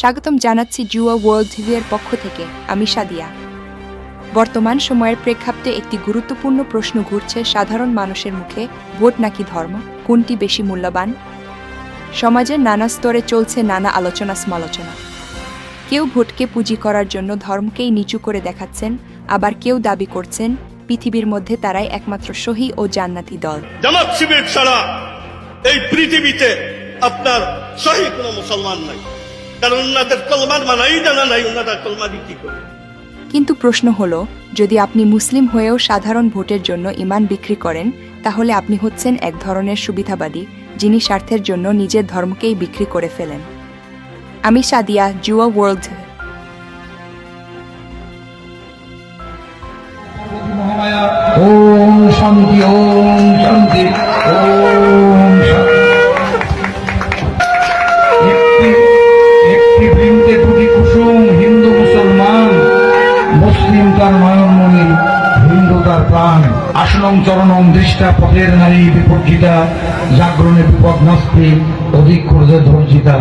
স্বাগতম জানাচ্ছি জুয়া ওয়ার্ল্ড টিভির পক্ষ থেকে, আমি সাদিয়া। বর্তমান সময়ের প্রেক্ষাপটে একটি গুরুত্বপূর্ণ প্রশ্ন ঘুরছে সাধারণ মানুষের মুখে, ভোট নাকি ধর্ম? কোনটি বেশি মূল্যবান? সমাজের নানা স্তরে চলছে নানা আলোচনা সমালোচনা। কেউ ভোটকে পুঁজি করার জন্য ধর্মকেই নিচু করে দেখাচ্ছেন, আবার কেউ দাবি করছেন, পৃথিবীর মধ্যে তারাই একমাত্র সহি ও জান্নাতি দল। এই পৃথিবীতে আপনার সহি কোনো মুসলমান নাই। কারণ ওনাদের কলমার মানাই জানা নাই ওনারা কলমা কি করে। কিন্তু প্রশ্ন হলো যদি আপনি মুসলিম হয়েও সাধারণ ভোটের জন্য ইমান বিক্রি করেন তাহলে আপনি হচ্ছেন এক ধরনের সুবিধাবাদী যিনি স্বার্থের জন্য নিজের ধর্মকেই বিক্রি করে ফেলেন। আমি সাদিয়া জুয়া ওয়ার্ল্ড। মহামায়া শান্তি ওম শান্তি মুসলিম তার নয়নমণি হিন্দু তার প্রাণ। আসনম চরণম দৃষ্টা পথের নারী বিপর্জিতা জাগরণে বিপদ নাস্তি, অধিক ক্রোধে ধর্জিতা।